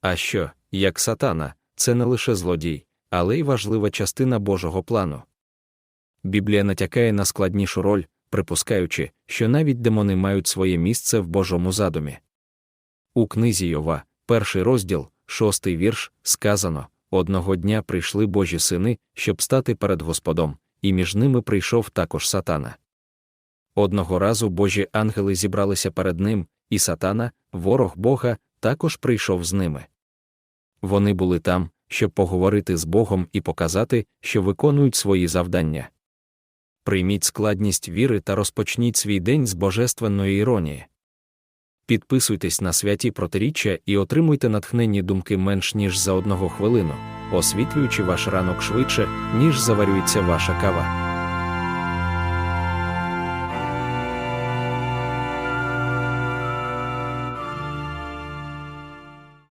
А що, як сатана, це не лише злодій, але й важлива частина Божого плану. Біблія натякає на складнішу роль, припускаючи, що навіть демони мають своє місце в Божому задумі. У книзі Йова, перший розділ, шостий вірш, сказано одного дня прийшли Божі сини, щоб стати перед Господом, і між ними прийшов також сатана. Одного разу Божі ангели зібралися перед ним, і сатана, ворог Бога, також прийшов з ними. Вони були там, щоб поговорити з Богом і показати, що виконують свої завдання. Прийміть складність віри та розпочніть свій день з божественної іронії. Підписуйтесь на святі протиріччя і отримуйте натхненні думки менш ніж за одного хвилину, освітлюючи ваш ранок швидше, ніж заварюється ваша кава.